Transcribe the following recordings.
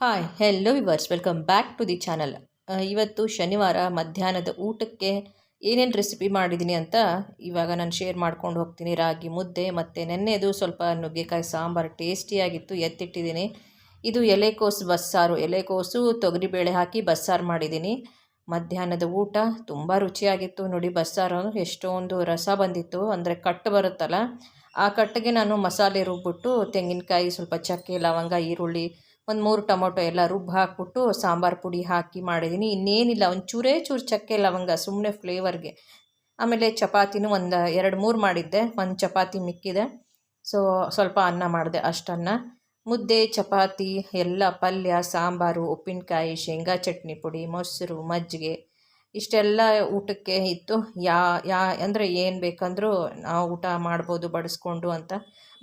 Hi hello viewers welcome back to the channel ಇವತ್ತು ಶನಿವಾರ ಮಧ್ಯಾಹ್ನದ ಊಟಕ್ಕೆ ಏನೇನು ರೆಸಿಪಿ ಮಾಡಿದ್ದೀನಿ ಅಂತ ಇವಾಗ ನಾನು ಶೇರ್ ಮಾಡ್ಕೊಂಡು ಹೋಗ್ತೀನಿ. ರಾಗಿ ಮುದ್ದೆ ಮತ್ತು ನೆನ್ನೆದು ಸ್ವಲ್ಪ ನುಗ್ಗೆಕಾಯಿ ಸಾಂಬಾರು ಟೇಸ್ಟಿಯಾಗಿತ್ತು ಎತ್ತಿಟ್ಟಿದ್ದೀನಿ ಇದು ಎಲೆಕೋಸು ಬಸ್ಸಾರು. ಎಲೆಕೋಸು ತೊಗರಿಬೇಳೆ ಹಾಕಿ ಬಸ್ಸಾರು ಮಾಡಿದ್ದೀನಿ ಮಧ್ಯಾಹ್ನದ ಊಟ ತುಂಬ ರುಚಿಯಾಗಿತ್ತು. ನೋಡಿ ಬಸ್ಸಾರು ಎಷ್ಟೊಂದು ರಸ ಬಂದಿತ್ತು. ಅಂದರೆ ಕಟ್ಟು ಬರುತ್ತಲ್ಲ, ಆ ಕಟ್ಟಿಗೆ ನಾನು ಮಸಾಲೆ ರುಬ್ಬಿಟ್ಟು ತೆಂಗಿನಕಾಯಿ, ಸ್ವಲ್ಪ ಚಕ್ಕೆ, ಲವಂಗ, ಈರುಳ್ಳಿ ಒಂದು ಮೂರು ಟೊಮೊಟೊ ಎಲ್ಲ ರುಬ್ಬಿ ಹಾಕ್ಬಿಟ್ಟು ಸಾಂಬಾರು ಪುಡಿ ಹಾಕಿ ಮಾಡಿದ್ದೀನಿ ಇನ್ನೇನಿಲ್ಲ ಒಂದು ಚೂರೇ ಚೂರು ಚಕ್ಕೆ, ಲವಂಗ ಸುಮ್ಮನೆ ಫ್ಲೇವರ್ಗೆ ಆಮೇಲೆ ಚಪಾತಿನೂ ಒಂದು ಎರಡು ಮೂರು ಮಾಡಿದ್ದೆ, ಒಂದು ಚಪಾತಿ ಮಿಕ್ಕಿದೆ. ಸೊ ಸ್ವಲ್ಪ ಅನ್ನ ಮಾಡಿದೆ ಅಷ್ಟನ್ನ. ಮುದ್ದೆ, ಚಪಾತಿ, ಎಲ್ಲ ಪಲ್ಯ, ಸಾಂಬಾರು, ಉಪ್ಪಿನಕಾಯಿ, ಶೇಂಗಾ ಚಟ್ನಿ ಪುಡಿ, ಮೊಸರು, ಮಜ್ಜಿಗೆ, ಇಷ್ಟೆಲ್ಲ ಊಟಕ್ಕೆ ಇತ್ತು. ಯಾ ಯಾ, ಅಂದರೆ ಏನು ಬೇಕಂದರೂ ನಾವು ಊಟ ಮಾಡ್ಬೋದು, ಬಡಿಸ್ಕೊಂಡು ಅಂತ.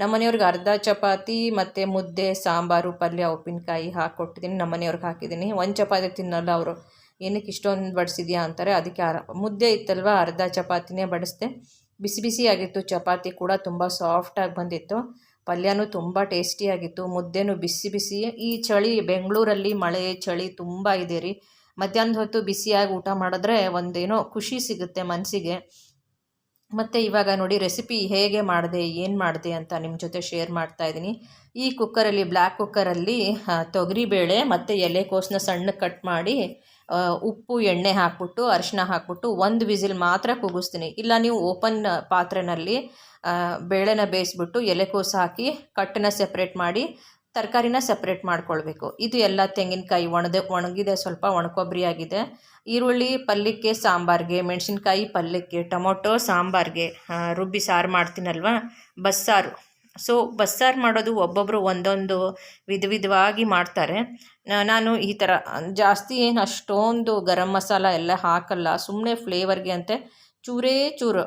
ನಮ್ಮ ಮನೆಯವ್ರಿಗೆ ಅರ್ಧ ಚಪಾತಿ ಮತ್ತು ಮುದ್ದೆ, ಸಾಂಬಾರು, ಪಲ್ಯ, ಉಪ್ಪಿನಕಾಯಿ ಹಾಕ್ಕೊಟ್ಟಿದ್ದೀನಿ ನಮ್ಮ ಮನೆಯವ್ರಿಗೆ ಹಾಕಿದ್ದೀನಿ. ಒಂದು ಚಪಾತಿ ತಿನ್ನಲ್ಲ ಅವರು. ಏನಕ್ಕೆ ಇಷ್ಟೊಂದು ಬಡಿಸಿದ್ಯಾ ಅಂತಾರೆ, ಅದಕ್ಕೆ ಮುದ್ದೆ ಇತ್ತಲ್ವ, ಅರ್ಧ ಚಪಾತಿನೇ ಬಡಿಸ್ದೆ. ಬಿಸಿ ಬಿಸಿಯಾಗಿತ್ತು ಚಪಾತಿ ಕೂಡ ತುಂಬ ಸಾಫ್ಟಾಗಿ ಬಂದಿತ್ತು. ಪಲ್ಯನೂ ತುಂಬ ಟೇಸ್ಟಿಯಾಗಿತ್ತು ಮುದ್ದೆನೂ ಬಿಸಿ ಬಿಸಿ. ಈ ಚಳಿ ಬೆಂಗಳೂರಲ್ಲಿ ಮಳೆ ಚಳಿ ತುಂಬ ಇದೆ ರೀ. ಮಧ್ಯಾಹ್ನದ ಹೊತ್ತು ಬಿಸಿಯಾಗಿ ಊಟ ಮಾಡಿದ್ರೆ ಒಂದೇನೋ ಖುಷಿ ಸಿಗುತ್ತೆ ಮನಸ್ಸಿಗೆ ಮತ್ತು ಇವಾಗ ನೋಡಿ ರೆಸಿಪಿ ಹೇಗೆ ಮಾಡಿದೆ, ಏನು ಮಾಡಿದೆ ಅಂತ ನಿಮ್ಮ ಜೊತೆ ಶೇರ್ ಮಾಡ್ತಾ ಇದ್ದೀನಿ ಈ ಕುಕ್ಕರಲ್ಲಿ ಬ್ಲ್ಯಾಕ್ ಕುಕ್ಕರಲ್ಲಿ ತೊಗರಿಬೇಳೆ ಮತ್ತು ಎಲೆಕೋಸನ್ನ ಸಣ್ಣ ಕಟ್ ಮಾಡಿ ಉಪ್ಪು, ಎಣ್ಣೆ ಹಾಕ್ಬಿಟ್ಟು ಅರಿಶಿನ ಹಾಕ್ಬಿಟ್ಟು ಒಂದು ವಿಸಿಲ್ ಮಾತ್ರ ಕೂಗಿಸ್ತೀನಿ ಇಲ್ಲ, ನೀವು ಓಪನ್ ಪಾತ್ರೆಯಲ್ಲಿ ಬೇಳೆನ ಬೇಯಿಸ್ಬಿಟ್ಟು ಎಲೆಕೋಸು ಹಾಕಿ ಕಟ್ಟನ್ನ ಸೆಪ್ರೇಟ್ ಮಾಡಿ ತರಕಾರಿನ ಸಪ್ರೇಟ್ ಮಾಡ್ಕೊಳ್ಬೇಕು. ಇದು ಎಲ್ಲ ತೆಂಗಿನಕಾಯಿ ಒಣದೆ, ಒಣಗಿದೆ, ಸ್ವಲ್ಪ ಒಣಕೊಬ್ಬರಿ ಆಗಿದೆ. ಈರುಳ್ಳಿ ಪಲ್ಯಕ್ಕೆ ಸಾಂಬಾರಿಗೆ, ಮೆಣಸಿನ್ಕಾಯಿ ಪಲ್ಯಕ್ಕೆ ಟೊಮೊಟೊ, ಸಾಂಬಾರಿಗೆ ರುಬ್ಬಿ ಸಾರು ಮಾಡ್ತೀನಲ್ವ? ಬಸ್ಸಾರು. ಸೊ ಬಸ್ಸಾರು ಮಾಡೋದು ಒಬ್ಬೊಬ್ಬರು ಒಂದೊಂದು ವಿಧ ವಿಧವಾಗಿ ಮಾಡ್ತಾರೆ. ನಾನು ಈ ಥರ, ಜಾಸ್ತಿ ಏನು ಅಷ್ಟೊಂದು ಗರಂ ಮಸಾಲ ಎಲ್ಲ ಹಾಕಲ್ಲ. ಸುಮ್ಮನೆ ಫ್ಲೇವರ್ಗೆ ಅಂತೆ ಚೂರೇ ಚೂರು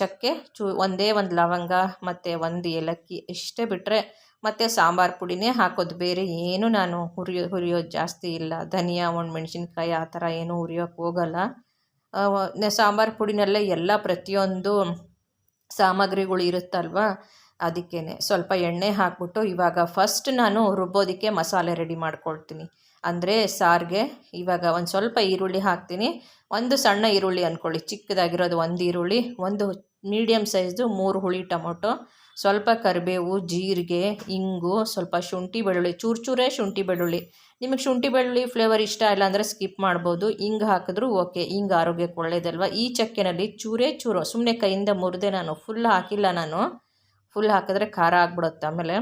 ಚಕ್ಕೆ, ಚೂ, ಒಂದೇ ಒಂದು ಲವಂಗ, ಮತ್ತು ಒಂದು ಏಲಕ್ಕಿ, ಇಷ್ಟೇ ಬಿಟ್ಟರೆ ಮತ್ತು ಸಾಂಬಾರು ಪುಡಿನೇ ಹಾಕೋದು. ಬೇರೆ ಏನು ನಾನು ಹುರಿಯೋ, ಹುರಿಯೋದು ಜಾಸ್ತಿ ಇಲ್ಲ. ಧನಿಯಾ ಮೆಣಸಿನ್ಕಾಯಿ ಆ ಥರ ಏನೂ ಹುರಿಯೋಕ್ಕೆ ಹೋಗಲ್ಲ. ಸಾಂಬಾರು ಪುಡಿನಲ್ಲೇ ಎಲ್ಲ ಪ್ರತಿಯೊಂದು ಸಾಮಗ್ರಿಗಳು ಇರುತ್ತಲ್ವ? ಅದಕ್ಕೇ ಸ್ವಲ್ಪ ಎಣ್ಣೆ ಹಾಕ್ಬಿಟ್ಟು ಇವಾಗ ಫಸ್ಟ್ ನಾನು ರುಬ್ಬೋದಕ್ಕೆ ಮಸಾಲೆ ರೆಡಿ ಮಾಡ್ಕೊಳ್ತೀನಿ. ಅಂದರೆ ಸಾರಿಗೆ, ಇವಾಗ ಒಂದು ಸ್ವಲ್ಪ ಈರುಳ್ಳಿ ಹಾಕ್ತೀನಿ. ಒಂದು ಸಣ್ಣ ಈರುಳ್ಳಿ ಅಂದ್ಕೊಳ್ಳಿ ಚಿಕ್ಕದಾಗಿರೋದು ಒಂದು ಈರುಳ್ಳಿ, ಒಂದು ಮೀಡಿಯಮ್ ಸೈಜ್ದು ಮೂರು ಹುಳಿ ಟೊಮೊಟೊ ಸ್ವಲ್ಪ ಕರಿಬೇವು, ಜೀರಿಗೆ, ಇಂಗು, ಸ್ವಲ್ಪ ಶುಂಠಿ ಬೆಳ್ಳುಳ್ಳಿ ಚೂರು ಚೂರೇ ಶುಂಠಿ ಬೆಳ್ಳುಳ್ಳಿ. ನಿಮಗೆ ಶುಂಠಿ ಬೆಳ್ಳುಳ್ಳಿ ಫ್ಲೇವರ್ ಇಷ್ಟ ಇಲ್ಲ ಅಂದರೆ ಸ್ಕಿಪ್ ಮಾಡ್ಬೋದು. ಇಂಗ್ ಹಾಕಿದ್ರೂ ಓಕೆ ಹಿಂಗೆ ಆರೋಗ್ಯಕ್ಕೆ ಒಳ್ಳೇದಲ್ವ? ಈ ಚಕ್ಕೆನಲ್ಲಿ ಚೂರೇ ಚೂರು ಸುಮ್ಮನೆ ಕೈಯಿಂದ ಮುರಿದೆ ನಾನು ಫುಲ್ ಹಾಕಿಲ್ಲ ನಾನು. ಫುಲ್ ಹಾಕಿದ್ರೆ ಖಾರ ಆಗ್ಬಿಡುತ್ತೆ. ಆಮೇಲೆ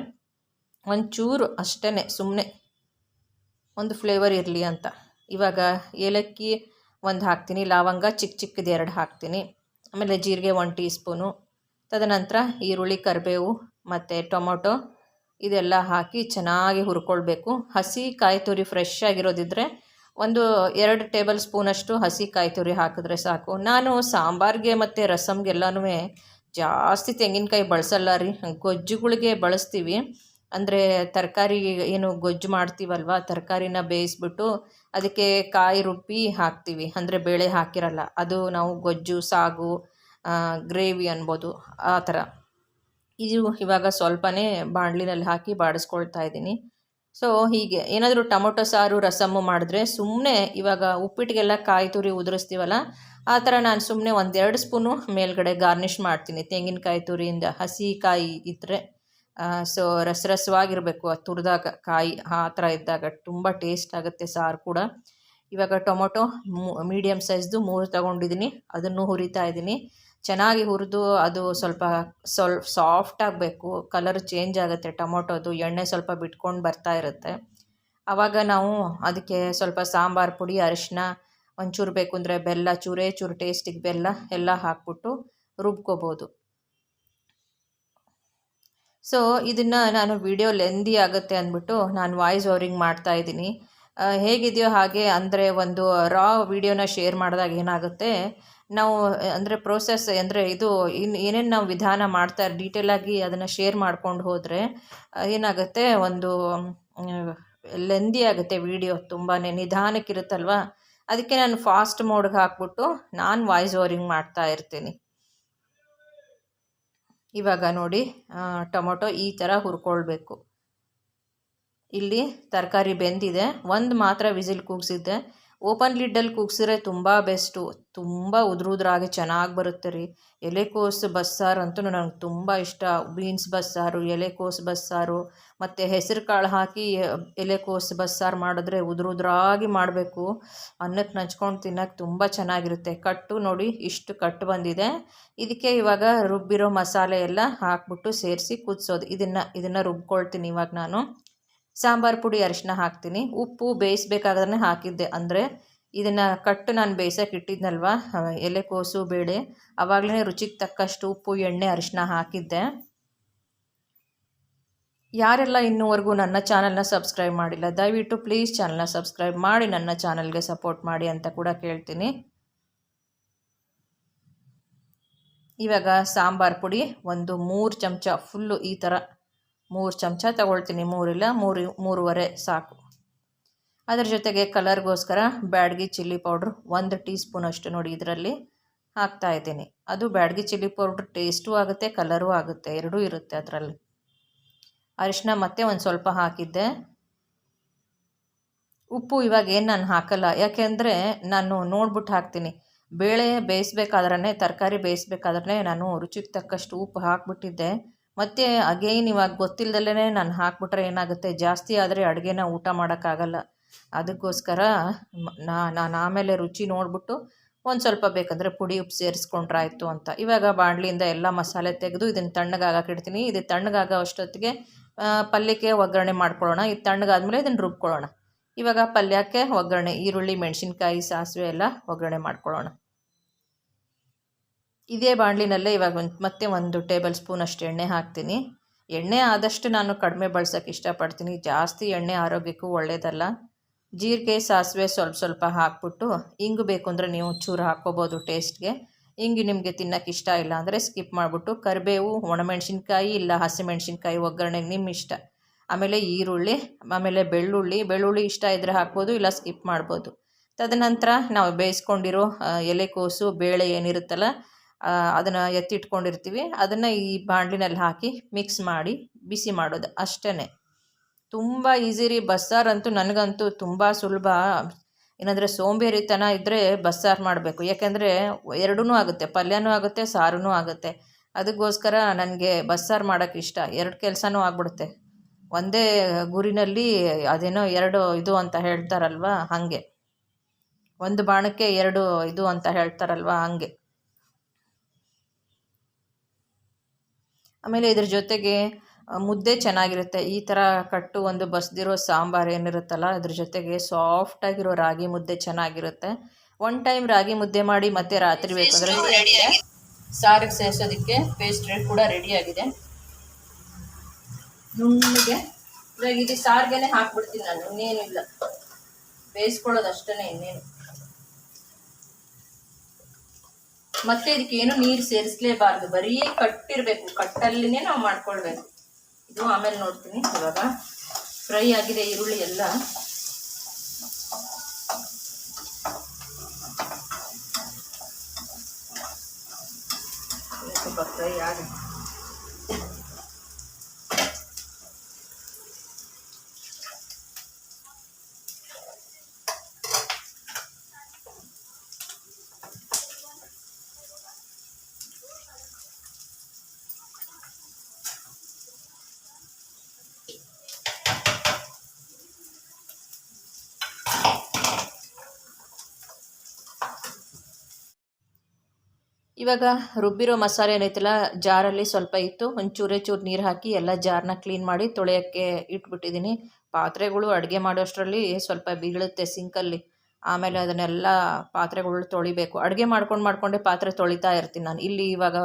ಒಂದು ಚೂರು ಅಷ್ಟೇ ಸುಮ್ಮನೆ ಒಂದು ಫ್ಲೇವರ್ ಇರಲಿ ಅಂತ. ಇವಾಗ ಏಲಕ್ಕಿ ಒಂದು ಹಾಕ್ತೀನಿ, ಲವಂಗ ಚಿಕ್ಕ ಚಿಕ್ಕದು ಎರಡು ಹಾಕ್ತೀನಿ. ಆಮೇಲೆ ಜೀರಿಗೆ ಒನ್ ಟೀ ಸ್ಪೂನು ತದನಂತರ ಈರುಳ್ಳಿ, ಕರಿಬೇವು ಮತ್ತು ಟೊಮೊಟೊ ಇದೆಲ್ಲ ಹಾಕಿ ಚೆನ್ನಾಗಿ ಹುರ್ಕೊಳ್ಬೇಕು. ಹಸಿ ಕಾಯಿ ತುರಿ ಫ್ರೆಶ್ ಆಗಿರೋದಿದ್ರೆ ಒಂದು ಎರಡು ಟೇಬಲ್ ಸ್ಪೂನಷ್ಟು ಹಸಿ ಕಾಯಿ ತುರಿ ಹಾಕಿದ್ರೆ ಸಾಕು. ನಾನು ಸಾಂಬಾರಿಗೆ ಮತ್ತು ರಸಮ್ಗೆಲ್ಲನೂ ಜಾಸ್ತಿ ತೆಂಗಿನಕಾಯಿ ಬಳಸಲ್ಲ ರೀ. ಗೊಜ್ಜುಗಳಿಗೆ ಬಳಸ್ತೀವಿ. ಅಂದರೆ ತರಕಾರಿ ಏನು ಗೊಜ್ಜು ಮಾಡ್ತೀವಲ್ವ, ತರಕಾರಿನ ಬೇಯಿಸ್ಬಿಟ್ಟು ಅದಕ್ಕೆ ಕಾಯಿ ರುಬ್ಬಿ ಹಾಕ್ತೀವಿ. ಅಂದರೆ ಬೇಳೆ ಹಾಕಿರಲ್ಲ. ಅದು ನಾವು ಗೊಜ್ಜು, ಸಾಗು ಗ್ರೇವಿ ಅನ್ಬೋದು, ಆ ಥರ. ಇದು ಇವಾಗ ಸ್ವಲ್ಪನೇ ಬಾಣಲಿನಲ್ಲಿ ಹಾಕಿ ಬಾಡಿಸ್ಕೊಳ್ತಾ ಇದ್ದೀನಿ. ಸೊ ಹೀಗೆ ಏನಾದರೂ ಟೊಮೊಟೊ ಸಾರು, ರಸಮ್ಮು ಮಾಡಿದ್ರೆ ಸುಮ್ಮನೆ ಇವಾಗ ಉಪ್ಪಿಟ್ಟಿಗೆಲ್ಲ ಕಾಯಿ ತುರಿ ಉದುರಿಸ್ತೀವಲ್ಲ, ಆ ಥರ ನಾನು ಸುಮ್ಮನೆ ಒಂದೆರಡು ಸ್ಪೂನು ಮೇಲ್ಗಡೆ ಗಾರ್ನಿಷ್ ಮಾಡ್ತೀನಿ. ತೆಂಗಿನಕಾಯಿ ತುರಿಯಿಂದ ಹಸಿ ಕಾಯಿ ಇದ್ದರೆ ಸೊ ರಸರಸವಾಗಿರಬೇಕು. ಅದು ತುರಿದಾಗ ಕಾಯಿ, ಆ ಥರ ಇದ್ದಾಗ ತುಂಬ ಟೇಸ್ಟ್ ಆಗುತ್ತೆ ಸಾರು ಕೂಡ. ಇವಾಗ ಟೊಮೊಟೊ ಮೀಡಿಯಮ್ ಸೈಜ್ದು ಮೂರು ತಗೊಂಡಿದ್ದೀನಿ. ಅದನ್ನು ಹುರಿತಾ ಇದ್ದೀನಿ. ಚೆನ್ನಾಗಿ ಹುರಿದು ಅದು ಸ್ವಲ್ಪ ಸ್ವಲ್ಪ ಸಾಫ್ಟ್ ಆಗಬೇಕು. ಕಲರ್ ಚೇಂಜ್ ಆಗುತ್ತೆ ಟೊಮೊಟೊದು, ಎಣ್ಣೆ ಸ್ವಲ್ಪ ಬಿಟ್ಕೊಂಡು ಬರ್ತಾ ಇರುತ್ತೆ. ಆವಾಗ ನಾವು ಅದಕ್ಕೆ ಸ್ವಲ್ಪ ಸಾಂಬಾರು ಪುಡಿ ಅರಿಶಿನ ಒಂಚೂರು ಬೇಕು ಅಂದರೆ ಬೆಲ್ಲ, ಚೂರೇ ಚೂರು ಟೇಸ್ಟಿಗೆ ಬೆಲ್ಲ ಎಲ್ಲ ಹಾಕ್ಬಿಟ್ಟು ರುಬ್ಕೋಬೋದು. ಸೊ ಇದನ್ನು ನಾನು ವಿಡಿಯೋ ಲೆಂದಿ ಆಗುತ್ತೆ ಅಂದ್ಬಿಟ್ಟು ನಾನು ವಾಯ್ಸ್ ಓವರಿಂಗ್ ಮಾಡ್ತಾ ಇದ್ದೀನಿ. ಹೇಗಿದೆಯೋ ಹಾಗೆ ಅಂದರೆ ಒಂದು ರಾ ವಿಡಿಯೋನ ಶೇರ್ ಮಾಡಿದಾಗ ಏನಾಗುತ್ತೆ? ನಾವು ಅಂದರೆ ಪ್ರೋಸೆಸ್ ಅಂದರೆ ಇದು ಇನ್ನು ಏನೇನು ನಾವು ವಿಧಾನ ಮಾಡ್ತಾ ಡೀಟೇಲಾಗಿ ಅದನ್ನು ಶೇರ್ ಮಾಡ್ಕೊಂಡು ಹೋದರೆ ಏನಾಗುತ್ತೆ, ಒಂದು ಲೆಂದಿ ಆಗುತ್ತೆ ವಿಡಿಯೋ ತುಂಬಾ ನಿಧಾನಕ್ಕಿರುತ್ತಲ್ವ? ಅದಕ್ಕೆ ನಾನು ಫಾಸ್ಟ್ ಮೋಡ್ಗೆ ಹಾಕ್ಬಿಟ್ಟು ನಾನು ವಾಯ್ಸ್ ಓವರಿಂಗ್ ಮಾಡ್ತಾ ಇರ್ತೀನಿ. ಇವಾಗ ನೋಡಿ ಟೊಮೊಟೊ ಈ ಥರ ಹುರ್ಕೊಳ್ಬೇಕು. ಇಲ್ಲಿ ತರಕಾರಿ ಬೆಂದಿದೆ, ಒಂದು ಮಾತ್ರ ವಿಸಿಲ್ ಕೂಗಿಸಿದ್ದೆ. ಓಪನ್ ಲಿಡ್ಡಲ್ಲಿ ಕೂಗ್ಸಿದ್ರೆ ತುಂಬ ಬೆಸ್ಟು. ತುಂಬ ಉದುರುದ್ರಾಗೆ ಚೆನ್ನಾಗಿ ಬರುತ್ತೆ ರೀ. ಎಲೆಕೋಸು ಬಸ್ಸಾರು ಅಂತೂ ನನಗೆ ತುಂಬ ಇಷ್ಟ. ಬೀನ್ಸ್ ಬಸ್ಸಾರು, ಎಲೆಕೋಸು ಬಸ್ಸಾರು, ಮತ್ತು ಹೆಸರು ಕಾಳು ಹಾಕಿ ಎಲೆಕೋಸು ಬಸ್ಸಾರು ಮಾಡಿದ್ರೆ ಉದುರುದ್ರಾಗಿ ಮಾಡಬೇಕು. ಅನ್ನಕ್ಕೆ ನಂಚ್ಕೊಂಡು ತಿನ್ನೋಕೆ ತುಂಬ ಚೆನ್ನಾಗಿರುತ್ತೆ. ಕಟ್ಟು ನೋಡಿ ಇಷ್ಟು ಕಟ್ಟು ಬಂದಿದೆ. ಇದಕ್ಕೆ ಇವಾಗ ರುಬ್ಬಿರೋ ಮಸಾಲೆ ಎಲ್ಲ ಹಾಕ್ಬಿಟ್ಟು ಸೇರಿಸಿ ಕುದಿಸೋದು. ಇದನ್ನು ಇದನ್ನು ರುಬ್ಕೊಳ್ತೀನಿ ಇವಾಗ ನಾನು. ಸಾಂಬಾರು ಪುಡಿ ಅರಿಶಿನ ಹಾಕ್ತೀನಿ. ಉಪ್ಪು ಬೇಯಿಸ್ಬೇಕಾದ್ರೆ ಹಾಕಿದ್ದೆ. ಅಂದರೆ ಇದನ್ನು ಕಟ್ಟು ನಾನು ಬೇಯಿಸೋಕೆ ಇಟ್ಟಿದ್ನಲ್ವ? ಎಲೆಕೋಸು ಬೇಳೆ. ಆವಾಗಲೇ ರುಚಿಗೆ ತಕ್ಕಷ್ಟು ಉಪ್ಪು, ಎಣ್ಣೆ ಅರಿಶಿನ ಹಾಕಿದ್ದೆ. ಯಾರೆಲ್ಲ ಇನ್ನೂವರೆಗೂ ನನ್ನ ಚಾನಲ್ನ ಸಬ್ಸ್ಕ್ರೈಬ್ ಮಾಡಿಲ್ಲ, ದಯವಿಟ್ಟು ಪ್ಲೀಸ್ ಚಾನಲ್ನ ಸಬ್ಸ್ಕ್ರೈಬ್ ಮಾಡಿ ನನ್ನ ಚಾನಲ್ಗೆ ಸಪೋರ್ಟ್ ಮಾಡಿ ಅಂತ ಕೂಡ ಕೇಳ್ತೀನಿ. ಇವಾಗ ಸಾಂಬಾರು ಪುಡಿ ಒಂದು ಮೂರು ಚಮಚ ಫುಲ್ಲು ಈ ಥರ ಮೂರು ಚಮಚ ತಗೊಳ್ತೀನಿ, ಮೂರಿಲ್ಲ, ಮೂರು, ಮೂರುವರೆ ಸಾಕು. ಅದರ ಜೊತೆಗೆ ಕಲರ್ಗೋಸ್ಕರ ಬ್ಯಾಡ್ಗಿ ಚಿಲ್ಲಿ ಪೌಡ್ರ್ ಒಂದು ಟೀ ಸ್ಪೂನ್ ಅಷ್ಟು ನೋಡಿ ಇದರಲ್ಲಿ ಹಾಕ್ತಾ ಇದ್ದೀನಿ. ಅದು ಬ್ಯಾಡ್ಗಿ ಚಿಲ್ಲಿ ಪೌಡ್ರ್ ಟೇಸ್ಟೂ ಆಗುತ್ತೆ, ಕಲರೂ ಆಗುತ್ತೆ, ಎರಡೂ ಇರುತ್ತೆ ಅದರಲ್ಲಿ. ಅರಿಶಿನ ಮತ್ತೆ ಒಂದು ಸ್ವಲ್ಪ ಹಾಕಿದ್ದೆ. ಉಪ್ಪು ಇವಾಗ ಏನು ನಾನು ಹಾಕಲ್ಲ, ಯಾಕೆಂದರೆ ನಾನು ನೋಡ್ಬಿಟ್ಟು ಹಾಕ್ತೀನಿ. ಬೇಳೆ ಬೇಯಿಸ್ಬೇಕಾದ್ರೆ ತರಕಾರಿ ಬೇಯಿಸ್ಬೇಕಾದ್ರೆ ನಾನು ರುಚಿಗೆ ತಕ್ಕಷ್ಟು ಉಪ್ಪು ಹಾಕ್ಬಿಟ್ಟಿದ್ದೆ. ಮತ್ತು ಅಗೇನ್ ಇವಾಗ ಗೊತ್ತಿಲ್ಲದಲ್ಲೇ ನಾನು ಹಾಕ್ಬಿಟ್ರೆ ಏನಾಗುತ್ತೆ? ಜಾಸ್ತಿ ಆದರೆ ಅಡುಗೆನ ಊಟ ಮಾಡೋಕ್ಕಾಗಲ್ಲ. ಅದಕ್ಕೋಸ್ಕರ ನಾನು ಆಮೇಲೆ ರುಚಿ ನೋಡಿಬಿಟ್ಟು ಒಂದು ಸ್ವಲ್ಪ ಬೇಕಂದರೆ ಪುಡಿ ಉಪ್ಪು ಸೇರಿಸ್ಕೊಂಡ್ರೆ ಆಯಿತು ಅಂತ. ಇವಾಗ ಬಾಣಲಿಯಿಂದ ಎಲ್ಲ ಮಸಾಲೆ ತೆಗೆದು ಇದನ್ನು ತಣ್ಣಗಾಗಕ್ಕೆ ಇಡ್ತೀನಿ ಇದು ತಣ್ಣಗಾಗೋ ಅಷ್ಟೊತ್ತಿಗೆ ಪಲ್ಯಕ್ಕೆ ಒಗ್ಗರಣೆ ಮಾಡ್ಕೊಳ್ಳೋಣ. ಇದು ತಣ್ಣಗಾದ್ಮೇಲೆ ಇದನ್ನು ರುಬ್ಕೊಳ್ಳೋಣ. ಇವಾಗ ಪಲ್ಯಕ್ಕೆ ಒಗ್ಗರಣೆ, ಈರುಳ್ಳಿ, ಮೆಣಸಿನ್ಕಾಯಿ, ಸಾಸಿವೆ ಎಲ್ಲ ಒಗ್ಗರಣೆ ಮಾಡ್ಕೊಳ್ಳೋಣ. ಇದೇ ಬಾಣಲಿನಲ್ಲೇ ಇವಾಗ ಒಂದು, ಮತ್ತೆ ಒಂದು ಟೇಬಲ್ ಸ್ಪೂನ್ ಅಷ್ಟು ಎಣ್ಣೆ ಹಾಕ್ತೀನಿ. ಎಣ್ಣೆ ಆದಷ್ಟು ನಾನು ಕಡಿಮೆ ಬಳಸೋಕೆ ಇಷ್ಟಪಡ್ತೀನಿ. ಜಾಸ್ತಿ ಎಣ್ಣೆ ಆರೋಗ್ಯಕ್ಕೂ ಒಳ್ಳೆಯದಲ್ಲ ಜೀರಿಗೆ, ಸಾಸಿವೆ ಸ್ವಲ್ಪ ಸ್ವಲ್ಪ ಹಾಕ್ಬಿಟ್ಟು ಹಿಂಗು ಬೇಕು ಅಂದರೆ ನೀವು ಚೂರು ಹಾಕ್ಕೋಬೋದು ಟೇಸ್ಟ್ಗೆ. ಹಿಂಗೆ ನಿಮಗೆ ತಿನ್ನೋಕೆ ಇಷ್ಟ ಇಲ್ಲ ಅಂದರೆ ಸ್ಕಿಪ್ ಮಾಡಿಬಿಟ್ಟು ಕರಿಬೇವು, ಒಣಮೆಣ್ಸಿನ್ಕಾಯಿ ಇಲ್ಲ ಹಸಿಮೆಣ್ಸಿನ್ಕಾಯಿ ಒಗ್ಗರಣೆಗೆ ನಿಮ್ಮ ಇಷ್ಟ. ಆಮೇಲೆ ಈರುಳ್ಳಿ, ಆಮೇಲೆ ಬೆಳ್ಳುಳ್ಳಿ. ಬೆಳ್ಳುಳ್ಳಿ ಇಷ್ಟ ಇದ್ದರೆ ಹಾಕ್ಬೋದು, ಇಲ್ಲ ಸ್ಕಿಪ್ ಮಾಡ್ಬೋದು. ತದನಂತರ ನಾವು ಬೇಯಿಸ್ಕೊಂಡಿರೋ ಎಲೆಕೋಸು, ಬೇಳೆ ಏನಿರುತ್ತಲ್ಲ ಅದನ್ನು ಎತ್ತಿಟ್ಕೊಂಡಿರ್ತೀವಿ. ಅದನ್ನು ಈ ಬಾಣಲಿನಲ್ಲಿ ಹಾಕಿ ಮಿಕ್ಸ್ ಮಾಡಿ ಬಿಸಿ ಮಾಡೋದು ಅಷ್ಟೇ ತುಂಬ ಈಸಿ ರೀ. ಬಸ್ಸಾರಂತೂ ನನಗಂತೂ ತುಂಬ ಸುಲಭ. ಏನಂದರೆ ಸೋಂಬೇರಿತನ ಇದ್ದರೆ ಬಸ್ಸಾರು ಮಾಡಬೇಕು. ಯಾಕೆಂದರೆ ಎರಡೂ ಆಗುತ್ತೆ. ಪಲ್ಯನೂ ಆಗುತ್ತೆ ಸಾರೂ ಆಗುತ್ತೆ. ಅದಕ್ಕೋಸ್ಕರ ನನಗೆ ಬಸ್ಸಾರು ಮಾಡೋಕ್ಕೆ ಇಷ್ಟ. ಎರಡು ಕೆಲಸನೂ ಆಗ್ಬಿಡುತ್ತೆ. ಒಂದೇ ಗುರಿನಲ್ಲಿ ಅದೇನೋ ಎರಡು ಇದು ಅಂತ ಹೇಳ್ತಾರಲ್ವ ಹಾಗೆ. ಒಂದು ಬಾಣಕ್ಕೆ ಎರಡು ಇದು ಅಂತ ಹೇಳ್ತಾರಲ್ವ ಹಾಗೆ. ಆಮೇಲೆ ಇದ್ರ ಜೊತೆಗೆ ಮುದ್ದೆ ಚೆನ್ನಾಗಿರುತ್ತೆ. ಈ ಥರ ಕಟ್ಟು ಒಂದು ಬಸ್ದಿರೋ ಸಾಂಬಾರು ಏನಿರುತ್ತಲ್ಲ ಅದ್ರ ಜೊತೆಗೆ ಸಾಫ್ಟಾಗಿರೋ ರಾಗಿ ಮುದ್ದೆ ಚೆನ್ನಾಗಿರುತ್ತೆ. ಒನ್ ಟೈಮ್ ರಾಗಿ ಮುದ್ದೆ ಮಾಡಿ ಮತ್ತೆ ರಾತ್ರಿ ಬೇಕಂದ್ರೆ ಸಾರಿಗೆ ಸೇರಿಸೋದಕ್ಕೆ ಪೇಸ್ಟ್ ಕೂಡ ರೆಡಿಯಾಗಿದೆ ನುಣ್ಣಗೆ ಇವಾಗ ಇದು ಸಾರಿಗೆನೆ ಹಾಕ್ಬಿಡ್ತೀನಿ ನಾನು ಇನ್ನೇನಿಲ್ಲ. ಬೇಯಿಸ್ಕೊಳ್ಳೋದು ಅಷ್ಟೇ ಇನ್ನೇನು. ಮತ್ತೆ ಇದಕ್ಕೆ ಏನು ನೀರು ಸೇರಿಸ್ಲೇಬಾರ್ದು. ಬರೀ ಕಟ್ಟಿರ್ಬೇಕು. ಕಟ್ಟಲ್ಲಿನೇ ನಾವು ಮಾಡ್ಕೊಳ್ಬೇಕು. ಇದು ಆಮೇಲೆ ನೋಡ್ತೀನಿ ಇವಾಗ. ಫ್ರೈ ಆಗಿದೆ ಈರುಳ್ಳಿ ಎಲ್ಲ. ಫ್ರೈ ಆಗಿದೆ. ಇವಾಗ ರುಬ್ಬಿರೋ ಮಸಾಲೆ ಏನೈತಲ್ಲ, ಜಾರಲ್ಲಿ ಸ್ವಲ್ಪ ಇತ್ತು ಒಂಚೂರೇ ಚೂರು ನೀರು ಹಾಕಿ ಎಲ್ಲ ಜಾರನ್ನ ಕ್ಲೀನ್ ಮಾಡಿ ತೊಳೆಯೋಕ್ಕೆ ಇಟ್ಬಿಟ್ಟಿದ್ದೀನಿ ಪಾತ್ರೆಗಳು ಅಡುಗೆ ಮಾಡೋಷ್ಟರಲ್ಲಿ ಸ್ವಲ್ಪ ಬೀಳುತ್ತೆ ಸಿಂಕಲ್ಲಿ. ಆಮೇಲೆ ಅದನ್ನೆಲ್ಲ ಪಾತ್ರೆಗಳು ತೊಳಿಬೇಕು. ಅಡುಗೆ ಮಾಡ್ಕೊಂಡು ಮಾಡಿಕೊಂಡೆ ಪಾತ್ರೆ ತೊಳಿತಾ ಇರ್ತೀನಿ ನಾನು. ಇಲ್ಲಿ ಇವಾಗ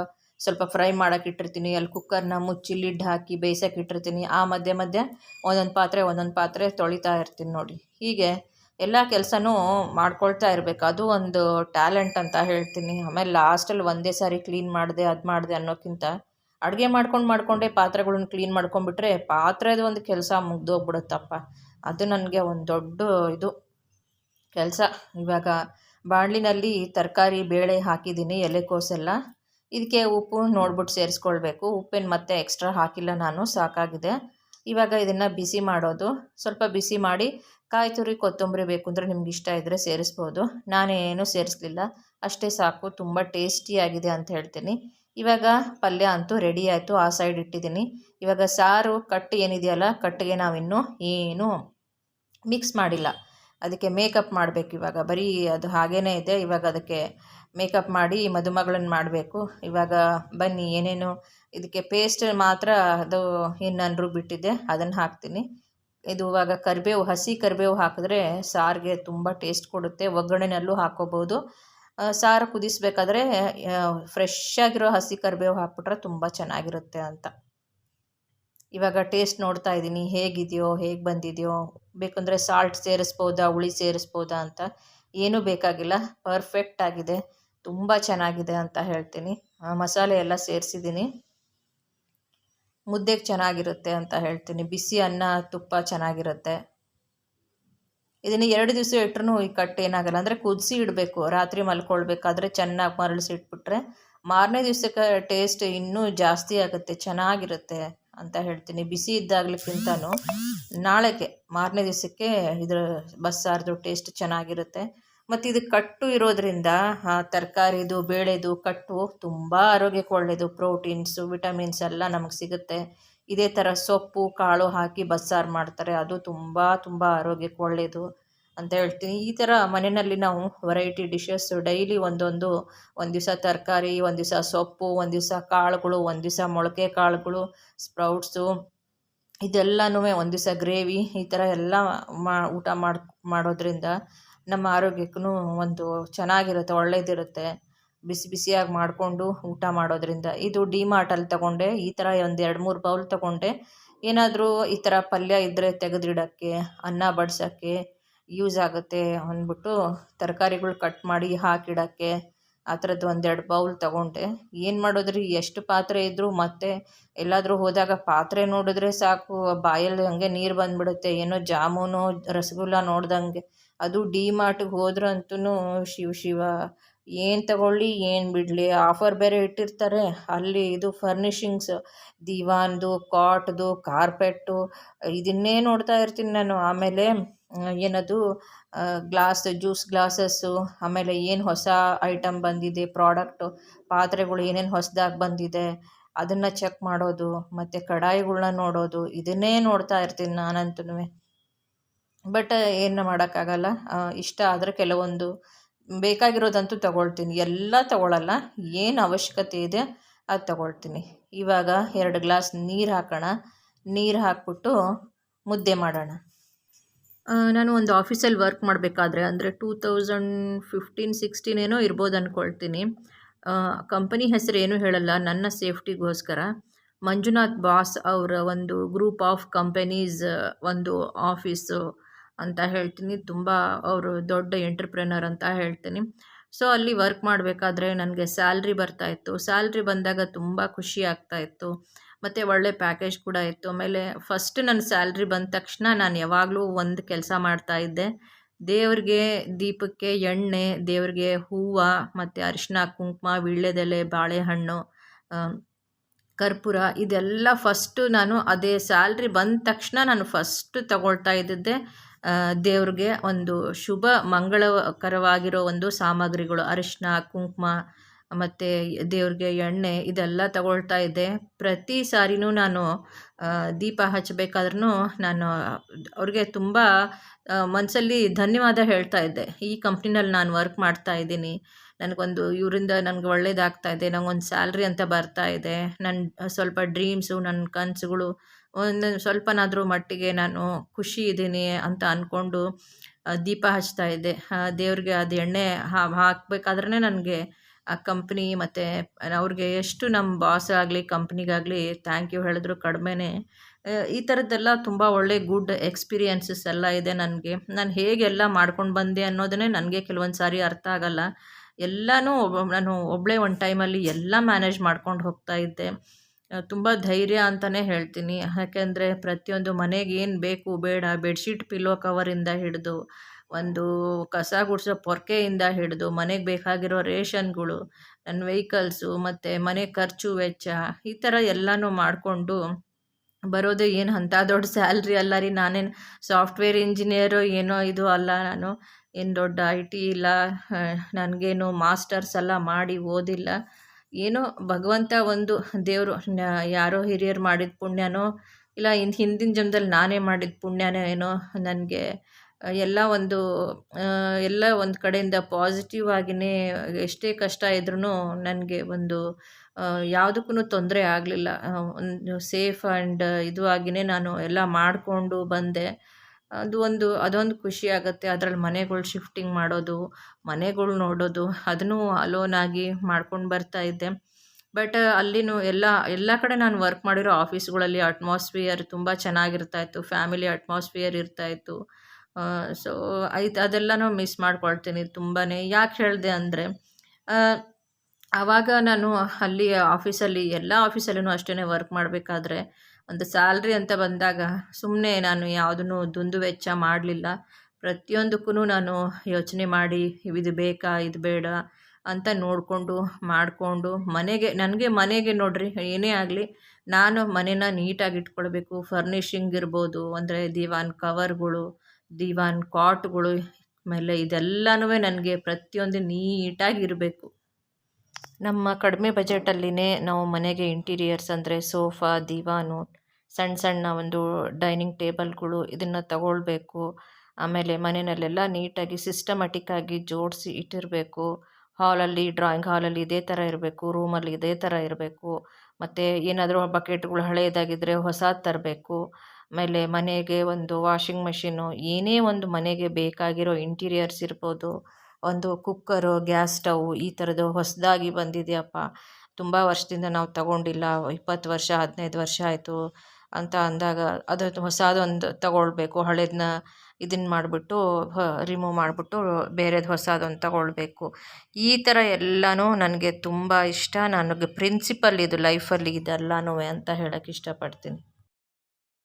ಸ್ವಲ್ಪ ಫ್ರೈ ಮಾಡೋಕೆ ಇಟ್ಟಿರ್ತೀನಿ. ಅಲ್ಲಿ ಕುಕ್ಕರ್ನ ಮುಚ್ಚಿ ಲಿಡ್ ಹಾಕಿ ಬೇಯಿಸೋಕೆ ಇಟ್ಟಿರ್ತೀನಿ. ಆ ಮಧ್ಯೆ ಮಧ್ಯೆ ಒಂದೊಂದು ಪಾತ್ರೆ ಒಂದೊಂದು ಪಾತ್ರೆ ತೊಳಿತಾ ಇರ್ತೀನಿ ನೋಡಿ. ಹೀಗೆ ಎಲ್ಲ ಕೆಲಸನೂ ಮಾಡ್ಕೊಳ್ತಾ ಇರಬೇಕು. ಅದು ಒಂದು ಟ್ಯಾಲೆಂಟ್ ಅಂತ ಹೇಳ್ತೀನಿ. ಆಮೇಲೆ ಲಾಸ್ಟಲ್ಲಿ ಒಂದೇ ಸಾರಿ ಕ್ಲೀನ್ ಮಾಡಿದೆ, ಅದು ಮಾಡಿದೆ ಅನ್ನೋಕ್ಕಿಂತ ಅಡುಗೆ ಮಾಡ್ಕೊಂಡು ಮಾಡಿಕೊಂಡೇ ಪಾತ್ರೆಗಳನ್ನ ಕ್ಲೀನ್ ಮಾಡ್ಕೊಂಡ್ಬಿಟ್ರೆ ಪಾತ್ರೆದು ಒಂದು ಕೆಲಸ ಮುಗ್ದೋಗ್ಬಿಡುತ್ತಪ್ಪ ಅದು ನನಗೆ ಒಂದು ದೊಡ್ಡ ಇದು. ಕೆಲಸ. ಇವಾಗ ಬಾಣಲಿನಲ್ಲಿ ತರಕಾರಿ, ಬೇಳೆ ಹಾಕಿದ್ದೀನಿ, ಎಲೆಕೋಸೆಲ್ಲ. ಇದಕ್ಕೆ ಉಪ್ಪು ನೋಡ್ಬಿಟ್ಟು ಸೇರಿಸ್ಕೊಳ್ಬೇಕು. ಉಪ್ಪೇನು ಮತ್ತೆ ಎಕ್ಸ್ಟ್ರಾ ಹಾಕಿಲ್ಲ ನಾನು, ಸಾಕಾಗಿದೆ. ಇವಾಗ ಇದನ್ನು ಬಿಸಿ ಮಾಡೋದು. ಸ್ವಲ್ಪ ಬಿಸಿ ಮಾಡಿ ಕಾಯಿ ತುರಿ ಕೊತ್ತಂಬರಿ ಬೇಕು ಅಂದರೆ ನಿಮ್ಗೆ ಇಷ್ಟ ಇದ್ದರೆ ಸೇರಿಸ್ಬೋದು. ನಾನೇನು ಸೇರಿಸ್ಲಿಲ್ಲ. ಅಷ್ಟೇ ಸಾಕು, ತುಂಬ ಟೇಸ್ಟಿಯಾಗಿದೆ ಅಂತ ಹೇಳ್ತೀನಿ. ಇವಾಗ ಪಲ್ಯ ಅಂತೂ ರೆಡಿ ಆಯಿತು, ಆ ಸೈಡ್ ಇಟ್ಟಿದ್ದೀನಿ. ಇವಾಗ ಸಾರು ಕಟ್ಟು ಏನಿದೆಯಲ್ಲ, ಕಟ್ಟಿಗೆ ನಾವಿನ್ನೂ ಏನು ಮಿಕ್ಸ್ ಮಾಡಿಲ್ಲ. ಅದಕ್ಕೆ ಮೇಕಪ್ ಮಾಡಬೇಕು ಇವಾಗ. ಬರೀ ಅದು ಹಾಗೇ ಇದೆ. ಇವಾಗ ಅದಕ್ಕೆ ಮೇಕಪ್ ಮಾಡಿ ಮದುಮಗಳನ್ನು ಮಾಡಬೇಕು. ಇವಾಗ ಬನ್ನಿ, ಏನೇನು ಇದಕ್ಕೆ ಪೇಸ್ಟ್ ಮಾತ್ರ ಅದು ಏನು ನಾನು ರುಬ್ಬಿಟ್ಟಿದ್ದೆ ಅದನ್ನು ಹಾಕ್ತೀನಿ. ಇದು ಇವಾಗ ಕರಿಬೇವು, ಹಸಿ ಕರಿಬೇವು ಹಾಕಿದ್ರೆ ಸಾರಿಗೆ ತುಂಬ ಟೇಸ್ಟ್ ಕೊಡುತ್ತೆ. ಒಗ್ಗರಣೆನಲ್ಲೂ ಹಾಕೋಬೋದು ಸಾರು ಕುದಿಸ್ಬೇಕಾದ್ರೆ ಫ್ರೆಶ್ ಆಗಿರೋ ಹಸಿ ಕರಿಬೇವು ಹಾಕ್ಬಿಟ್ರೆ ತುಂಬ ಚೆನ್ನಾಗಿರುತ್ತೆ ಅಂತ. ಇವಾಗ ಟೇಸ್ಟ್ ನೋಡ್ತಾ ಇದ್ದೀನಿ. ಹೇಗಿದೆಯೋ, ಹೇಗೆ ಬಂದಿದೆಯೋ, ಬೇಕಂದರೆ ಸಾಲ್ಟ್ ಸೇರಿಸ್ಬೋದಾ, ಹುಳಿ ಸೇರಿಸ್ಬೋದಾ ಅಂತ ಏನೂ ಬೇಕಾಗಿಲ್ಲ. ಪರ್ಫೆಕ್ಟ್ ಆಗಿದೆ. ತುಂಬ ಚೆನ್ನಾಗಿದೆ ಅಂತ ಹೇಳ್ತೀನಿ. ಮಸಾಲೆ ಎಲ್ಲ ಸೇರಿಸಿದ್ದೀನಿ. ಮುದ್ದೆಗೆ ಚೆನ್ನಾಗಿರುತ್ತೆ ಅಂತ ಹೇಳ್ತೀನಿ. ಬಿಸಿ ಅನ್ನ, ತುಪ್ಪ ಚೆನ್ನಾಗಿರುತ್ತೆ. ಇದನ್ನು ಎರಡು ದಿವಸ ಇಟ್ಟರು ಈ ಕಟ್ಟು ಏನಾಗಲ್ಲ. ಅಂದರೆ ಕುದಿಸಿ ಇಡಬೇಕು. ರಾತ್ರಿ ಮಲ್ಕೊಳ್ಬೇಕಾದ್ರೆ ಚೆನ್ನಾಗಿ ಮರಳಿಸಿ ಇಟ್ಬಿಟ್ರೆ ಮಾರನೇ ದಿವಸಕ್ಕೆ ಟೇಸ್ಟ್ ಇನ್ನೂ ಜಾಸ್ತಿ ಆಗುತ್ತೆ. ಚೆನ್ನಾಗಿರುತ್ತೆ ಅಂತ ಹೇಳ್ತೀನಿ. ಬಿಸಿ ಇದ್ದಾಗಲಿಕ್ಕಿಂತನೂ ನಾಳೆಗೆ ಮಾರನೇ ದಿವಸಕ್ಕೆ ಇದ್ರ ಬಸ್ಸಾರದು ಟೇಸ್ಟ್ ಚೆನ್ನಾಗಿರುತ್ತೆ. ಮತ್ತು ಇದು ಕಟ್ಟು ಇರೋದರಿಂದ ತರಕಾರಿದು, ಬೇಳೆದು ಕಟ್ಟು ತುಂಬ ಆರೋಗ್ಯಕ್ಕೆ ಒಳ್ಳೆಯದು ಪ್ರೋಟೀನ್ಸು, ವಿಟಮಿನ್ಸ್ ಎಲ್ಲ ನಮಗೆ ಸಿಗುತ್ತೆ. ಇದೇ ಥರ ಸೊಪ್ಪು, ಕಾಳು ಹಾಕಿ ಬಸ್ಸಾರು ಮಾಡ್ತಾರೆ. ಅದು ತುಂಬ ತುಂಬ ಆರೋಗ್ಯಕ್ಕೆ ಒಳ್ಳೆಯದು ಅಂತ ಹೇಳ್ತೀನಿ. ಈ ಥರ ಮನೆಯಲ್ಲಿ ನಾವು ವೆರೈಟಿ ಡಿಶಸ್ಸು ಡೈಲಿ ಒಂದೊಂದು, ಒಂದು ದಿವಸ ತರಕಾರಿ, ಒಂದು ದಿವಸ ಸೊಪ್ಪು, ಒಂದು ದಿವಸ ಕಾಳುಗಳು, ಒಂದು ದಿವಸ ಮೊಳಕೆ ಕಾಳುಗಳು, ಸ್ಪ್ರೌಟ್ಸು ಇದೆಲ್ಲನೂ ಒಂದು ದಿವಸ ಗ್ರೇವಿ ಈ ಥರ ಎಲ್ಲ ಮಾ, ಊಟ ಮಾಡಿ, ಮಾಡೋದ್ರಿಂದ ನಮ್ಮ ಆರೋಗ್ಯಕ್ಕೂ ಒಂದು ಚೆನ್ನಾಗಿರುತ್ತೆ, ಒಳ್ಳೇದಿರುತ್ತೆ. ಬಿಸಿ ಬಿಸಿಯಾಗಿ ಮಾಡಿಕೊಂಡು ಊಟ ಮಾಡೋದ್ರಿಂದ. ಇದು ಡಿ ಮಾರ್ಟಲ್ಲಿ ತಗೊಂಡೆ, ಈ ಥರ ಒಂದು ಎರಡು ಮೂರು ಬೌಲ್ ತಗೊಂಡೆ. ಏನಾದರೂ ಈ ಥರ ಪಲ್ಯ ಇದ್ದರೆ ತೆಗೆದಿಡೋಕ್ಕೆ, ಅನ್ನ ಬಡ್ಸೋಕ್ಕೆ, ಯೂಸ್ ಆಗುತ್ತೆ ಅಂದ್ಬಿಟ್ಟು ತರಕಾರಿಗಳು ಕಟ್ ಮಾಡಿ ಹಾಕಿಡೋಕ್ಕೆ ಆ ಥರದ್ದು ಒಂದೆರಡು ಬೌಲ್ ತೊಗೊಂಡೆ. ಏನು ಮಾಡೋದ್ರಿ? ಎಷ್ಟು ಪಾತ್ರೆ ಇದ್ದರೂ ಮತ್ತೆ ಎಲ್ಲಾದರೂ ಹೋದಾಗ ಪಾತ್ರೆ ನೋಡಿದ್ರೆ ಸಾಕು, ಬಾಯಲ್ಲಿ ಹಾಗೆ ನೀರು ಬಂದುಬಿಡುತ್ತೆ, ಏನೋ ಜಾಮೂನು, ರಸಗುಲ್ಲ ನೋಡ್ದಂಗೆ. ಅದು ಡಿ ಮಾರ್ಟಿಗೆ ಹೋದ್ರಂತೂ ಶಿವ ಶಿವ, ಏನು ತಗೊಳ್ಳಿ, ಏನು ಬಿಡಲಿ, ಆಫರ್ ಬೇರೆ ಇಟ್ಟಿರ್ತಾರೆ. ಅಲ್ಲಿ ಇದು ಫರ್ನಿಷಿಂಗ್ಸ್ ದಿವಾನ್ದು, ಕಾಟ್ದು, ಕಾರ್ಪೆಟ್ಟು, ಇದನ್ನೇ ನೋಡ್ತಾ ಇರ್ತೀನಿ ನಾನು. ಆಮೇಲೆ ಏನದು ಗ್ಲಾಸ್, ಜ್ಯೂಸ್ ಗ್ಲಾಸಸ್ಸು, ಆಮೇಲೆ ಏನು ಹೊಸ ಐಟಮ್ ಬಂದಿದೆ, ಪ್ರಾಡಕ್ಟು, ಪಾತ್ರೆಗಳು ಏನೇನು ಹೊಸದಾಗಿ ಬಂದಿದೆ, ಅದನ್ನು ಚೆಕ್ ಮಾಡೋದು, ಮತ್ತು ಕಡಾಯಿಗಳನ್ನ ನೋಡೋದು, ಇದನ್ನೇ ನೋಡ್ತಾ ಇರ್ತೀನಿ ನಾನಂತೂ ಬಟ್ ಏನು ಮಾಡೋಕ್ಕಾಗಲ್ಲ. ಇಷ್ಟ ಆದರೆ ಕೆಲವೊಂದು ಬೇಕಾಗಿರೋದಂತೂ ತಗೊಳ್ತೀನಿ. ಎಲ್ಲ ತಗೊಳ್ಳಲ್ಲ ಏನು ಅವಶ್ಯಕತೆ ಇದೆ ಅದು ತಗೊಳ್ತೀನಿ. ಇವಾಗ ಎರಡು ಗ್ಲಾಸ್ ನೀರು ಹಾಕೋಣ. ನೀರು ಹಾಕ್ಬಿಟ್ಟು ಮುದ್ದೆ ಮಾಡೋಣ. ನಾನು ಒಂದು ಆಫೀಸಲ್ಲಿ ವರ್ಕ್ ಮಾಡಬೇಕಾದ್ರೆ ಅಂದರೆ ಟೂ ತೌಸಂಡ್ ಫಿಫ್ಟೀನ್, ಸಿಕ್ಸ್ಟೀನ್ ಏನೋ ಇರ್ಬೋದು ಅಂದ್ಕೊಳ್ತೀನಿ ಕಂಪನಿ ಹೆಸರು ಏನೂ ಹೇಳಲ್ಲ. ನನ್ನ ಸೇಫ್ಟಿಗೋಸ್ಕರ. ಮಂಜುನಾಥ್ ಬಾಸ್ ಅವರ ಒಂದು ಗ್ರೂಪ್ ಆಫ್ ಕಂಪನೀಸ್ ಒಂದು ಆಫೀಸು ಅಂತ ಹೇಳ್ತೀನಿ. ತುಂಬ ಅವರು ದೊಡ್ಡ ಎಂಟ್ರಪ್ರೆನರ್ ಅಂತ ಹೇಳ್ತೀನಿ. ಸೊ, ಅಲ್ಲಿ ವರ್ಕ್ ಮಾಡಬೇಕಾದ್ರೆ ನನಗೆ ಸ್ಯಾಲ್ರಿ ಬರ್ತಾಯಿತ್ತು ಸ್ಯಾಲ್ರಿ ಬಂದಾಗ ತುಂಬ ಖುಷಿ ಆಗ್ತಾಯಿತ್ತು ಮತ್ತು ಒಳ್ಳೆ ಪ್ಯಾಕೇಜ್ ಕೂಡ ಇತ್ತು. ಆಮೇಲೆ ಫಸ್ಟ್ ನನ್ನ ಸ್ಯಾಲ್ರಿ ಬಂದ ತಕ್ಷಣ ನಾನು ಯಾವಾಗಲೂ ಒಂದು ಕೆಲಸ ಮಾಡ್ತಾಯಿದ್ದೆ ದೇವ್ರಿಗೆ ದೀಪಕ್ಕೆ ಎಣ್ಣೆ, ದೇವ್ರಿಗೆ ಹೂವು, ಮತ್ತು ಅರಿಶಿನ ಕುಂಕುಮ, ವೀಳ್ಯದೆಲೆ, ಬಾಳೆಹಣ್ಣು ಕರ್ಪೂರ ಇದೆಲ್ಲ ಫಸ್ಟು ನಾನು ಅದೇ ಸ್ಯಾಲ್ರಿ ಬಂದ ತಕ್ಷಣ ನಾನು ಫಸ್ಟು ತಗೊಳ್ತಾ ಇದ್ದಿದ್ದೆ. ದೇವ್ರಿಗೆ ಒಂದು ಶುಭ ಮಂಗಳಕರವಾಗಿರೋ ಒಂದು ಸಾಮಗ್ರಿಗಳು ಅರಿಶಿನ ಕುಂಕುಮ, ಮತ್ತು ದೇವ್ರಿಗೆ ಎಣ್ಣೆ ಇದೆಲ್ಲ ತಗೊಳ್ತಾ ಇದ್ದೆ. ಪ್ರತಿ ಸಾರಿನೂ ನಾನು ದೀಪ ಹಚ್ಚಬೇಕಾದ್ರೂ ನಾನು ಅವ್ರಿಗೆ ತುಂಬ ಮನಸ್ಸಲ್ಲಿ ಧನ್ಯವಾದ ಹೇಳ್ತಾ ಇದ್ದೆ. ಈ ಕಂಪ್ನಿನಲ್ಲಿ ನಾನು ವರ್ಕ್ ಮಾಡ್ತಾ ಇದ್ದೀನಿ. ನನಗೊಂದು, ಇವರಿಂದ ನನಗೆ ಒಳ್ಳೇದಾಗ್ತಾ ಇದೆ. ನನಗೊಂದು ಸ್ಯಾಲ್ರಿ ಅಂತ ಬರ್ತಾ ಇದೆ. ನನ್ನ ಸ್ವಲ್ಪ ಡ್ರೀಮ್ಸು ನನ್ನ ಕನಸುಗಳು ಒಂದು ಸ್ವಲ್ಪನಾದರೂ ಮಟ್ಟಿಗೆ ನಾನು ಖುಷಿ ಇದ್ದೀನಿ ಅಂತ ಅಂದ್ಕೊಂಡು ದೀಪ ಹಚ್ತಾ ಇದ್ದೆ. ದೇವ್ರಿಗೆ ಅದು ಎಣ್ಣೆ ಹಾಕಬೇಕಾದ್ರೆ ನನಗೆ ಆ ಕಂಪ್ನಿ ಮತ್ತು ಅವ್ರಿಗೆ ಎಷ್ಟು ನಮ್ಮ ಬಾಸ್ ಆಗಲಿ ಕಂಪ್ನಿಗಾಗಲಿ ಥ್ಯಾಂಕ್ ಯು ಹೇಳಿದ್ರು ಕಡಿಮೆನೇ. ಈ ಥರದ್ದೆಲ್ಲ ತುಂಬ ಒಳ್ಳೆ ಗುಡ್ ಎಕ್ಸ್ಪೀರಿಯನ್ಸಸ್ ಎಲ್ಲ ಇದೆ ನನಗೆ. ನಾನು ಹೇಗೆಲ್ಲ ಮಾಡ್ಕೊಂಡು ಬಂದೆ ಅನ್ನೋದನ್ನೇ ನನಗೆ ಕೆಲವೊಂದು ಸಾರಿ ಅರ್ಥ ಆಗಲ್ಲ. ಎಲ್ಲನೂ ನಾನು ಒಬ್ಬಳೇ ಒಂದು ಟೈಮಲ್ಲಿ ಎಲ್ಲ ಮ್ಯಾನೇಜ್ ಮಾಡ್ಕೊಂಡು ಹೋಗ್ತಾ ಇದ್ದೆ. ತುಂಬ ಧೈರ್ಯ ಅಂತಲೇ ಹೇಳ್ತೀನಿ. ಯಾಕೆಂದರೆ ಪ್ರತಿಯೊಂದು ಮನೆಗೆ ಏನು ಬೇಕು ಬೇಡ, ಬೆಡ್ಶೀಟ್ ಪಿಲ್ಲೋ ಕವರಿಂದ ಹಿಡಿದು, ಒಂದು ಕಸ ಗುಡಿಸೋ ಪೊರ್ಕೆಯಿಂದ ಹಿಡಿದು, ಮನೆಗೆ ಬೇಕಾಗಿರೋ ರೇಷನ್ಗಳು ನನ್ನ ವೆಹಿಕಲ್ಸು, ಮತ್ತು ಮನೆ ಖರ್ಚು ವೆಚ್ಚ, ಈ ಥರ ಎಲ್ಲನೂ ಮಾಡಿಕೊಂಡು ಬರೋದು ಏನು ಅಂಥ ದೊಡ್ಡ ಸ್ಯಾಲ್ರಿ ಅಲ್ಲ ರೀ. ನಾನೇನು ಸಾಫ್ಟ್ವೇರ್ ಇಂಜಿನಿಯರು ಏನೋ ಇದು ಅಲ್ಲ, ನಾನು ಏನು ದೊಡ್ಡ ಐ ಟಿ ಇಲ್ಲ ನನಗೇನು ಮಾಸ್ಟರ್ಸ್ ಎಲ್ಲ ಮಾಡಿ ಓದಿಲ್ಲ. ಏನೋ ಭಗವಂತ ಒಂದು ದೇವರು ಯಾರೋ ಹಿರಿಯರು ಮಾಡಿದ ಪುಣ್ಯನೋ, ಇಲ್ಲ ಇನ್ ಹಿಂದಿನ ಜನ್ಮದಲ್ಲಿ ನಾನೇ ಮಾಡಿದ ಪುಣ್ಯನೋ ಏನೋ ನನಗೆ ಎಲ್ಲ ಒಂದು ಎಲ್ಲ ಒಂದು ಕಡೆಯಿಂದ ಪಾಸಿಟಿವ್ ಆಗಿನೇ ಎಷ್ಟೇ ಕಷ್ಟ ಇದ್ರೂ ನನಗೆ ಒಂದು ಯಾವುದಕ್ಕೂ ತೊಂದರೆ ಆಗಲಿಲ್ಲ. ಒಂದು ಸೇಫ್ ಆ್ಯಂಡ್ ಇದು ಆಗಿನೇ ನಾನು ಎಲ್ಲ ಮಾಡಿಕೊಂಡು ಬಂದೆ. ಅದು ಒಂದು, ಅದೊಂದು ಖುಷಿ ಆಗುತ್ತೆ. ಅದ್ರಲ್ಲಿ ಮನೆಗಳು ಶಿಫ್ಟಿಂಗ್ ಮಾಡೋದು, ಮನೆಗಳು ನೋಡೋದು, ಅದನ್ನೂ ಅಲೋನಾಗಿ ಮಾಡ್ಕೊಂಡು ಬರ್ತಾ ಇದ್ದೆ. ಬಟ್ ಅಲ್ಲಿನೂ ಎಲ್ಲ ಎಲ್ಲ ಕಡೆ ನಾನು ವರ್ಕ್ ಮಾಡಿರೋ ಆಫೀಸ್ಗಳಲ್ಲಿ ಅಟ್ಮಾಸ್ಫಿಯರ್ ತುಂಬ ಚೆನ್ನಾಗಿರ್ತಾಯಿತ್ತು ಫ್ಯಾಮಿಲಿ ಅಟ್ಮಾಸ್ಫಿಯರ್ ಇರ್ತಾಯಿತ್ತು ಸೊ ಐದು ಅದೆಲ್ಲನೂ ಮಿಸ್ ಮಾಡ್ಕೊಳ್ತೀನಿ ತುಂಬಾ ಯಾಕೆ ಹೇಳಿದೆ ಅಂದರೆ ಆವಾಗ ನಾನು ಅಲ್ಲಿ ಆಫೀಸಲ್ಲಿ ಎಲ್ಲ ಆಫೀಸಲ್ಲೂ ಅಷ್ಟೇ ವರ್ಕ್ ಮಾಡಬೇಕಾದ್ರೆ ಒಂದು ಸ್ಯಾಲ್ರಿ ಅಂತ ಬಂದಾಗ ಸುಮ್ಮನೆ ನಾನು ಯಾವುದನ್ನು ದುಂದು ವೆಚ್ಚ ಮಾಡಲಿಲ್ಲ. ಪ್ರತಿಯೊಂದಕ್ಕೂ ನಾನು ಯೋಚನೆ ಮಾಡಿ, ಇದು ಬೇಕಾ, ಇದು ಬೇಡ ಅಂತ ನೋಡಿಕೊಂಡು, ಮಾಡಿಕೊಂಡು, ಮನೆಗೆ, ನನಗೆ ಮನೆಗೆ ನೋಡ್ರಿ, ಏನೇ ಆಗಲಿ, ನಾನು ಮನೇನ ನೀಟಾಗಿ ಇಟ್ಕೊಳ್ಬೇಕು. ಫರ್ನಿಷಿಂಗ್ ಇರ್ಬೋದು, ಅಂದರೆ ದಿವಾನ್ ಕವರ್ಗಳು, ದಿವಾನ್ ಕಾಟ್ಗಳು, ಆಮೇಲೆ ಇದೆಲ್ಲನೂ ನನಗೆ ಪ್ರತಿಯೊಂದು ನೀಟಾಗಿ ಇರಬೇಕು. ನಮ್ಮ ಕಡಿಮೆ ಬಜೆಟಲ್ಲಿನೇ ನಾವು ಮನೆಗೆ ಇಂಟೀರಿಯರ್ಸ್ ಅಂದರೆ ಸೋಫಾ, ದಿವಾನು ಸಣ್ಣ ಸಣ್ಣ ಒಂದು ಡೈನಿಂಗ್ ಟೇಬಲ್ಗಳು ಇದನ್ನು ತಗೊಳ್ಬೇಕು. ಆಮೇಲೆ ಮನೆಯಲ್ಲೆಲ್ಲ ನೀಟಾಗಿ ಸಿಸ್ಟಮೆಟಿಕ್ಕಾಗಿ ಜೋಡಿಸಿ ಇಟ್ಟಿರಬೇಕು. ಹಾಲಲ್ಲಿ, ಡ್ರಾಯಿಂಗ್ ಹಾಲಲ್ಲಿ ಇದೇ ಥರ ಇರಬೇಕು, ರೂಮಲ್ಲಿ ಇದೇ ಥರ ಇರಬೇಕು. ಮತ್ತು ಏನಾದರೂ ಬಕೆಟ್ಗಳು ಹಳೆಯದಾಗಿದ್ದರೆ ಹೊಸದು ತರಬೇಕು. ಆಮೇಲೆ ಮನೆಗೆ ಒಂದು ವಾಷಿಂಗ್ ಮೆಷಿನ್ನು ಏನೇ ಒಂದು ಮನೆಗೆ ಬೇಕಾಗಿರೋ ಇಂಟೀರಿಯರ್ಸ್ ಇರ್ಬೋದು. ಒಂದು ಕುಕ್ಕರು, ಗ್ಯಾಸ್ ಸ್ಟವ್ ಈ ಥರದ್ದು ಹೊಸದಾಗಿ ಬಂದಿದೆಯಪ್ಪ. ತುಂಬ ವರ್ಷದಿಂದ ನಾವು ತಗೊಂಡಿಲ್ಲ. ಇಪ್ಪತ್ತು ವರ್ಷ, ಹದಿನೈದು ವರ್ಷ ಆಯಿತು ಅಂತ ಅಂದಾಗ ಅದು ಹೊಸದೊಂದು ತಗೊಳ್ಬೇಕು. ಹಳೇದನ್ನ ಇದನ್ನ ಮಾಡಿಬಿಟ್ಟು ರಿಮೂವ್ ಮಾಡಿಬಿಟ್ಟು ಬೇರೆದು ಹೊಸದೊಂದು ತಗೊಳ್ಬೇಕು. ಈ ಥರ ಎಲ್ಲನೂ ನನಗೆ ತುಂಬ ಇಷ್ಟ. ನನಗೆ ಪ್ರಿನ್ಸಿಪಲ್ ಇದು ಲೈಫಲ್ಲಿ ಇದೆಲ್ಲನೂ ಅಂತ ಹೇಳೋಕ್ಕೆ ಇಷ್ಟಪಡ್ತೀನಿ.